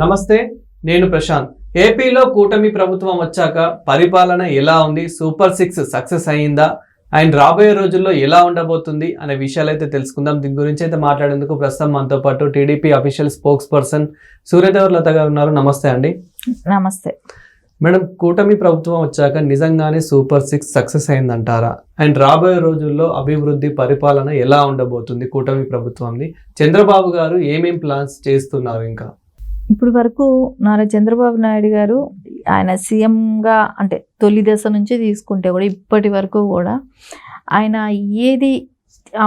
నమస్తే నేను ప్రశాంత్. ఏపీలో కూటమి ప్రభుత్వం వచ్చాక పరిపాలన ఎలా ఉంది? సూపర్ సిక్స్ సక్సెస్ అయ్యిందా అండ్ రాబోయే రోజుల్లో ఎలా ఉండబోతుంది? అనే విషయాలు అయితే తెలుసుకుందాం. దీని గురించి అయితే మాట్లాడేందుకు ప్రస్తుతం మనతో పాటు TDP official spokesperson Suryadevara Latha గారు ఉన్నారు. నమస్తే అండి. నమస్తే. మేడం కూటమి ప్రభుత్వం వచ్చాక నిజంగానే సూపర్ సిక్స్ సక్సెస్ అయిందంటారా? అండ్ రాబోయే రోజుల్లో అభివృద్ధి పరిపాలన ఎలా ఉండబోతుంది కూటమి ప్రభుత్వంది? చంద్రబాబు గారు ఏమేం ప్లాన్స్ చేస్తున్నారు ఇంకా? ఇప్పుడు వరకు నారా చంద్రబాబు నాయుడు గారు ఆయన సీఎంగా అంటే తొలి దశ నుంచి తీసుకుంటే కూడా ఇప్పటి వరకు కూడా ఆయన ఏది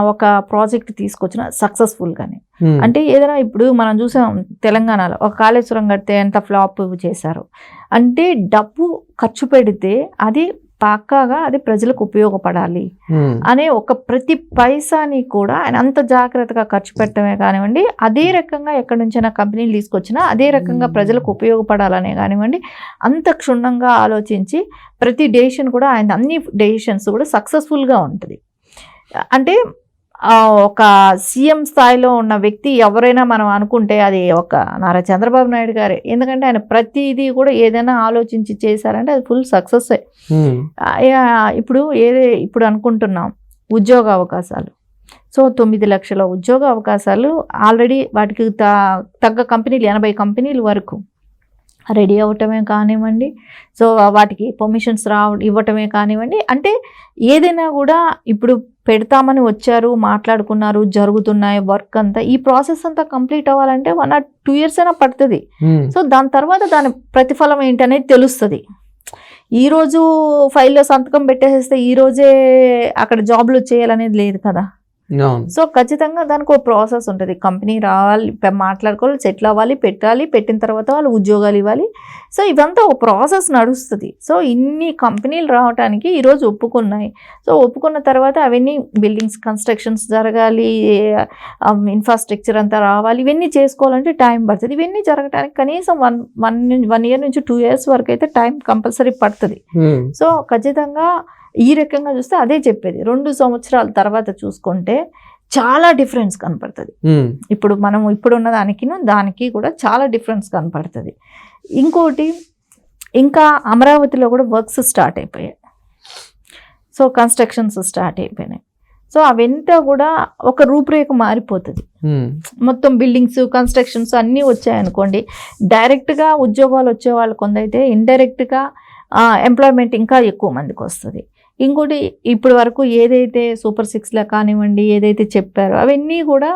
ఒక ప్రాజెక్ట్ తీసుకొచ్చినా సక్సెస్ఫుల్గానే. అంటే ఏదైనా ఇప్పుడు మనం చూసాం తెలంగాణలో ఒక కాళేశ్వరం కడితే ఎంత ఫ్లాప్ చేశారు అంటే డబ్బు ఖర్చు పెడితే అది పక్కాగా అది ప్రజలకు ఉపయోగపడాలి. అనే ఒక ప్రతి పైసాని కూడా ఆయన అంత జాగ్రత్తగా ఖర్చు పెట్టడమే కానివ్వండి అదే రకంగా ఎక్కడి నుంచైనా కంపెనీలు తీసుకొచ్చినా అదే రకంగా ప్రజలకు ఉపయోగపడాలనే కానివ్వండి అంత క్షుణ్ణంగా ఆలోచించి ప్రతి డెసిషన్ కూడా ఆయన అన్ని డెసిషన్స్ కూడా సక్సెస్ఫుల్గా ఉంటుంది అంటే ఒక సీఎం స్థాయిలో ఉన్న వ్యక్తి ఎవరైనా మనం అనుకుంటే అది ఒక నారా చంద్రబాబు నాయుడు గారే. ఎందుకంటే ఆయన ప్రతిదీ కూడా ఏదైనా ఆలోచించి చేశారంటే అది ఫుల్ సక్సెస్ ఇప్పుడు ఏదే ఇప్పుడు అనుకుంటున్నాం ఉద్యోగ అవకాశాలు. సో తొమ్మిది లక్షల ఉద్యోగ అవకాశాలు ఆల్రెడీ వాటికి త- తగ్గ కంపెనీలు ఎనభై కంపెనీల వరకు రెడీ అవ్వటమే కానివ్వండి. సో వాటికి పర్మిషన్స్ రావ ఇవ్వటమే కానివ్వండి. అంటే ఏదైనా కూడా ఇప్పుడు పెడతామని వచ్చారు మాట్లాడుకున్నారు జరుగుతున్నాయి వర్క్ అంతా. ఈ ప్రాసెస్ అంతా కంప్లీట్ అవ్వాలంటే వన్ ఆర్ టూ ఇయర్స్ అయినా పడుతుంది. సో దాని తర్వాత దాని ప్రతిఫలం ఏంటనేది తెలుస్తుంది. ఈరోజు ఫైల్లో సంతకం పెట్టేసేస్తే ఈ రోజే అక్కడ జాబ్లు చేయాలనేది లేదు కదా. సో ఖచ్చితంగా దానికి ఒక ప్రాసెస్ ఉంటుంది. కంపెనీ రావాలి మాట్లాడుకోవాలి సెటిల్ అవ్వాలి పెట్టాలి పెట్టిన తర్వాత వాళ్ళు ఉద్యోగాలు ఇవ్వాలి. సో ఇదంతా ఒక ప్రాసెస్ నడుస్తుంది. సో ఇన్ని కంపెనీలు రావడానికి ఈరోజు ఒప్పుకున్నాయి. సో ఒప్పుకున్న తర్వాత అవన్నీ బిల్డింగ్స్ కన్స్ట్రక్షన్స్ జరగాలి ఇన్ఫ్రాస్ట్రక్చర్ అంతా రావాలి ఇవన్నీ చేసుకోవాలంటే టైం పడుతుంది. ఇవన్నీ జరగడానికి కనీసం వన్ వన్ వన్ ఇయర్ నుంచి టూ ఇయర్స్ వరకు అయితే టైం కంపల్సరీ పడుతుంది. Hmm. సో ఖచ్చితంగా ఈ రకంగా చూస్తే అదే చెప్పేది. రెండు సంవత్సరాల తర్వాత చూసుకుంటే చాలా డిఫరెన్స్ కనపడుతుంది. ఇప్పుడు మనం ఇప్పుడున్న దానికి దానికి కూడా చాలా డిఫరెన్స్ కనపడుతుంది. ఇంకోటి ఇంకా అమరావతిలో కూడా వర్క్స్ స్టార్ట్ అయిపోయాయి. సో కన్స్ట్రక్షన్స్ స్టార్ట్ అయిపోయినాయి. సో అవంతా కూడా ఒక రూపురేఖ మారిపోతుంది. మొత్తం బిల్డింగ్స్ కన్స్ట్రక్షన్స్ అన్నీ వచ్చాయనుకోండి. డైరెక్ట్గా ఉద్యోగాలు వచ్చే వాళ్ళు కొందైతే ఇండైరెక్ట్గా ఎంప్లాయ్మెంట్ ఇంకా ఎక్కువ మందికి వస్తుంది. ఇంకోటి ఇప్పటి వరకు ఏదైతే సూపర్ సిక్స్లో కానివ్వండి ఏదైతే చెప్పారో అవన్నీ కూడా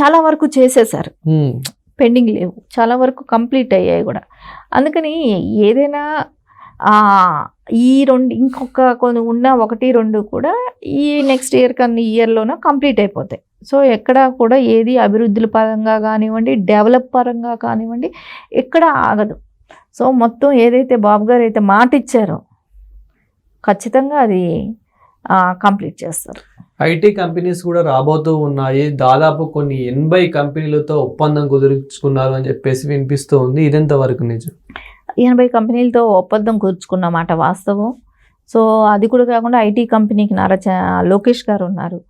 చాలా వరకు చేసేసారు. పెండింగ్ లేవు. చాలా వరకు కంప్లీట్ అయ్యాయి కూడా. అందుకని ఏదైనా ఈ రెండు ఇంకొక కొన్ని ఉన్న ఒకటి రెండు కూడా ఈ నెక్స్ట్ ఇయర్ కన్నా ఇయర్లోనే కంప్లీట్ అయిపోతాయి. సో ఎక్కడ కూడా ఏది అభివృద్ధుల పరంగా కానివ్వండి డెవలప్ పరంగా కానివ్వండి ఎక్కడ ఆగదు. సో మొత్తం ఏదైతే బాబు గారు అయితే మాట ఇచ్చారో ఖచ్చితంగా అది కంప్లీట్ చేస్తారు. ఐటీ కంపెనీస్ కూడా రాబోతూ ఉన్నాయి. దాదాపు కొన్ని ఎనభై కంపెనీలతో ఒప్పందం కుదుర్చుకున్నారు అని చెప్పేసి వినిపిస్తూ ఉంది. ఇదెంత వరకు నిజం? ఎనభై కంపెనీలతో ఒప్పందం కూర్చుకున్నమాట వాస్తవం. సో అది కూడా కాకుండా ఐటీ కంపెనీకి నారా లోకేష్ గారు ఉన్నారు.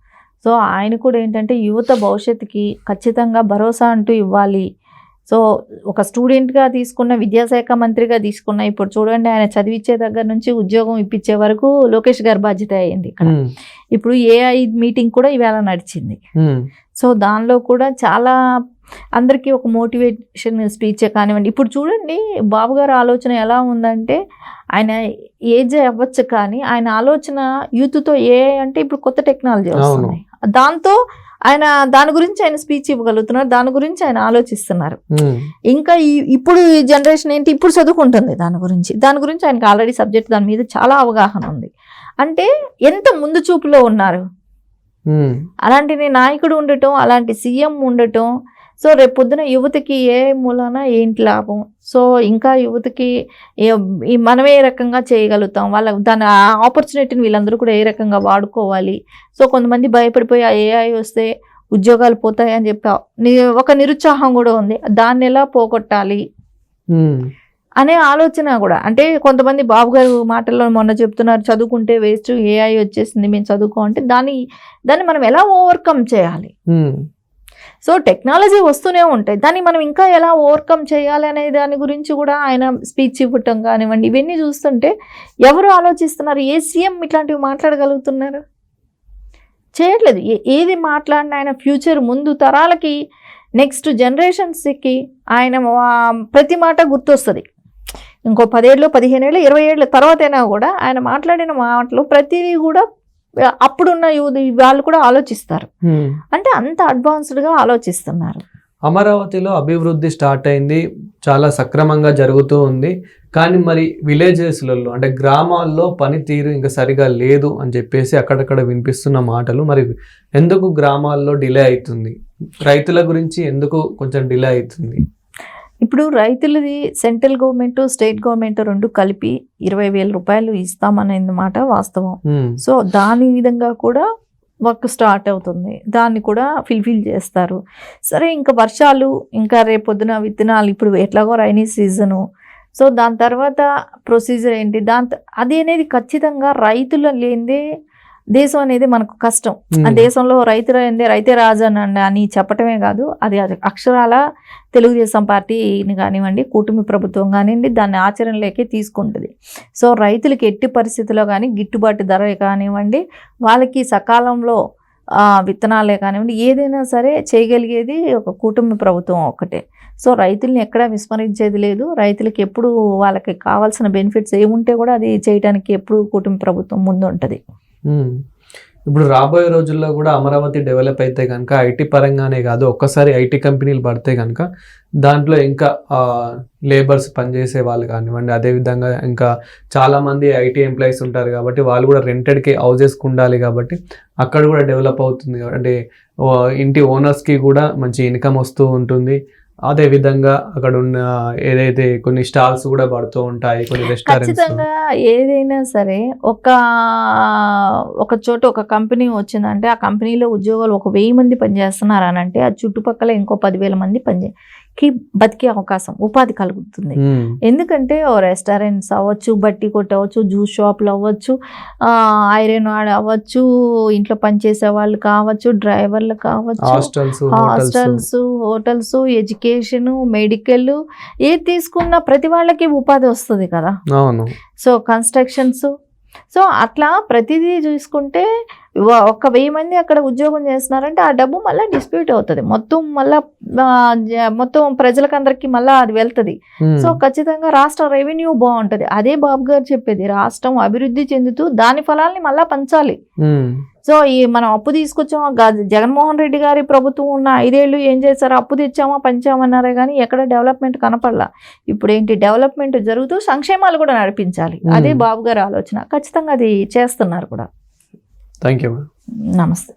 సో ఆయన కూడా ఏంటంటే యువత భవిష్యత్తుకి ఖచ్చితంగా భరోసా అంటూ ఇవ్వాలి సో ఒక స్టూడెంట్గా తీసుకున్న విద్యాశాఖ మంత్రిగా తీసుకున్న ఇప్పుడు చూడండి ఆయన చదివించే దగ్గర నుంచి ఉద్యోగం ఇప్పించే వరకు లోకేష్ గారి బాధ్యత అయ్యింది ఇక్కడ. ఇప్పుడు ఏఐ మీటింగ్ కూడా ఇవాళ నడిచింది. సో దానిలో కూడా చాలా అందరికీ ఒక మోటివేషన్ స్పీచ్ కానివ్వండి. ఇప్పుడు చూడండి బాబు గారి ఆలోచన ఎలా ఉందంటే ఆయన ఏజ్ అవ్వచ్చు కానీ ఆయన ఆలోచన యూత్తో ఏ అంటే ఇప్పుడు కొత్త టెక్నాలజీ వస్తుంది. దాంతో ఆయన దాని గురించి ఆయన స్పీచ్ ఇవ్వగలుగుతున్నారు. దాని గురించి ఆయన ఆలోచిస్తున్నారు. ఇంకా ఈ ఇప్పుడు ఈ జనరేషన్ ఏంటి? ఇప్పుడు చదువుకుంటుంది దాని గురించి. దాని గురించి ఆయనకి ఆల్రెడీ సబ్జెక్ట్ దాని మీద చాలా అవగాహన ఉంది. అంటే ఎంత ముందు చూపులో ఉన్నారు. అలాంటి నాయకుడు ఉండటం అలాంటి సీఎం ఉండటం సో రేపు పొద్దున యువతకి ఏ మూలాన ఏంటి లాభం? సో ఇంకా యువతకి మనం ఏ రకంగా చేయగలుగుతాం? వాళ్ళ దాని ఆపర్చునిటీని వీళ్ళందరూ కూడా ఏ రకంగా వాడుకోవాలి? సో కొంతమంది భయపడిపోయి ఆ ఏఐ వస్తే ఉద్యోగాలు పోతాయి అని చెప్పి ఒక నిరుత్సాహం కూడా ఉంది. దాన్ని ఎలా పోగొట్టాలి. అనే ఆలోచన కూడా. అంటే కొంతమంది బాబు గారు మాటల్లో మొన్న చెప్తున్నారు చదువుకుంటే వేస్ట్ ఏఐ వచ్చేసింది మేము చదువుకో అంటే దాన్ని దాన్ని మనం ఎలా ఓవర్కమ్ చేయాలి. సో టెక్నాలజీ వస్తూనే ఉంటాయి. దాన్ని మనం ఇంకా ఎలా ఓవర్కమ్ చేయాలి అనే దాని గురించి కూడా ఆయన స్పీచ్ ఇవ్వటం కానివ్వండి ఇవన్నీ చూస్తుంటే ఎవరు ఆలోచిస్తున్నారు? ఏ సీఎం ఇట్లాంటివి మాట్లాడగలుగుతున్నారు? చేయట్లేదు. ఏ- ఏది మాట్లాడినా ఆయన ఫ్యూచర్ ముందు తరాలకి నెక్స్ట్ జనరేషన్స్కి ఆయన ప్రతి మాట గుర్తొస్తుంది. ఇంకో పదేళ్ళు పదిహేను ఏళ్ళు ఇరవై ఏళ్ళ తర్వాత అయినా కూడా ఆయన మాట్లాడిన మాటలు ప్రతిదీ కూడా అప్పుడున్న యూత్ వాళ్ళు కూడా ఆలోచిస్తారు. అంటే అంత అడ్వాన్స్డ్గా ఆలోచిస్తున్నారు. అమరావతిలో అభివృద్ధి స్టార్ట్ అయింది చాలా సక్రమంగా జరుగుతూ ఉంది. కానీ మరి విలేజెస్లలో అంటే గ్రామాల్లో పనితీరు ఇంకా సరిగా లేదు అని చెప్పేసి అక్కడక్కడ వినిపిస్తున్న మాటలు మరి ఎందుకు గ్రామాల్లో డిలే అవుతుంది? రైతుల గురించి ఎందుకు కొంచెం డిలే అవుతుంది? ఇప్పుడు రైతులది సెంట్రల్ గవర్నమెంట్ స్టేట్ గవర్నమెంట్ రెండు కలిపి ఇరవై వేల రూపాయలు ఇస్తామనేది మాట వాస్తవం. సో దాని విధంగా కూడా వర్క్ స్టార్ట్ అవుతుంది. దాన్ని కూడా ఫిల్ఫిల్ చేస్తారు. సరే ఇంకా వర్షాలు ఇంకా రేపొద్దున విత్తనాలు ఇప్పుడు ఎట్లాగో రైనీ సీజను. సో దాని తర్వాత ప్రొసీజర్ ఏంటి? దాని అది అనేది ఖచ్చితంగా రైతుల లేనిదే దేశం అనేది మనకు కష్టం ఆ. దేశంలో రైతు రైతే రాజు అని అని చెప్పటమే కాదు అది అక్షరాల తెలుగుదేశం పార్టీని కానివ్వండి కూటమి ప్రభుత్వం కానివ్వండి దాన్ని ఆచరణలోకి తీసుకుంటుంది సో రైతులకి ఎట్టి పరిస్థితుల్లో కానీ గిట్టుబాటు ధర కానివ్వండి వాళ్ళకి సకాలంలో విత్తనాలే కానివ్వండి ఏదైనా సరే చేయగలిగేది ఒక కూటమి ప్రభుత్వం ఒక్కటే సో రైతుల్ని ఎక్కడా విస్మరించేది లేదు రైతులకి ఎప్పుడు వాళ్ళకి కావాల్సిన బెనిఫిట్స్ ఏముంటే కూడా అది చేయడానికి ఎప్పుడు కూటమి ప్రభుత్వం ముందు ఉంటుంది. ఇప్పుడు రాబోయే రోజుల్లో కూడా అమరావతి డెవలప్ అయితే కనుక ఐటీ పరంగానే కాదు ఒక్కసారి ఐటీ కంపెనీలు పడితే కనుక దాంట్లో ఇంకా లేబర్స్ పనిచేసే వాళ్ళు కానివ్వండి అదేవిధంగా ఇంకా చాలామంది ఐటీ ఎంప్లాయీస్ ఉంటారు కాబట్టి వాళ్ళు కూడా రెంటెడ్కి హౌజెస్కి ఉండాలి కాబట్టి అక్కడ కూడా డెవలప్ అవుతుంది. అంటే ఇంటి ఓనర్స్కి కూడా మంచి ఇన్కమ్ వస్తూ ఉంటుంది. అదే విధంగా అక్కడ ఉన్న ఏదైతే కొన్ని స్టాల్స్ కూడా పడుతూ ఉంటాయి కొన్ని రెస్టారెంట్స్ ఖచ్చితంగా ఏదైనా సరే ఒక ఒక చోట ఒక కంపెనీ వచ్చిందంటే ఆ కంపెనీలో ఉద్యోగాలు ఒక వెయ్యి మంది పనిచేస్తున్నారు అని అంటే ఆ చుట్టుపక్కల ఇంకో పదివేల మంది పనిచే కి బతికే అవకాశం ఉపాధి కలుగుతుంది. ఎందుకంటే ఓ రెస్టారెంట్స్ అవ్వచ్చు బట్టి కొట్టవచ్చు జ్యూస్ షాపులు అవ్వచ్చు ఐరన్ వాడు అవ్వచ్చు ఇంట్లో పనిచేసే వాళ్ళు కావచ్చు డ్రైవర్లు కావచ్చు హాస్టల్స్ హోటల్స్. ఎడ్యుకేషన్ మెడికల్ ఏది తీసుకున్నా ప్రతి వాళ్ళకి ఉపాధి వస్తుంది కదా. So constructions. సో అట్లా ప్రతిదీ చూసుకుంటే ఒక వెయ్యి మంది అక్కడ ఉద్యోగం చేస్తున్నారంటే ఆ డబ్బు మళ్ళీ డిస్ప్యూట్ అవుతుంది. మొత్తం మళ్ళీ మొత్తం ప్రజలకందరికీ మళ్ళీ అది వెళ్తుంది. సో ఖచ్చితంగా రాష్ట్ర రెవెన్యూ బాగుంటుంది. అదే బాబు గారు చెప్పేది రాష్ట్రం అభివృద్ధి చెందుతూ దాని ఫలాల్ని మళ్ళీ పంచాలి. సో ఈ మనం అప్పు తీసుకొచ్చామా? జగన్మోహన్ రెడ్డి గారి ప్రభుత్వం ఉన్న ఐదేళ్ళు ఏం చేశారు? అప్పు తెచ్చామా? పంచామన్నారే కానీ ఎక్కడ డెవలప్మెంట్ కనపడలా. ఇప్పుడు ఏంటి డెవలప్మెంట్ జరుగుతూ సంక్షేమాలు కూడా నడిపించాలి. అదే. బాబు గారి ఆలోచన. ఖచ్చితంగా అది చేస్తున్నారు కూడా. థ్యాంక్ యూ నమస్తే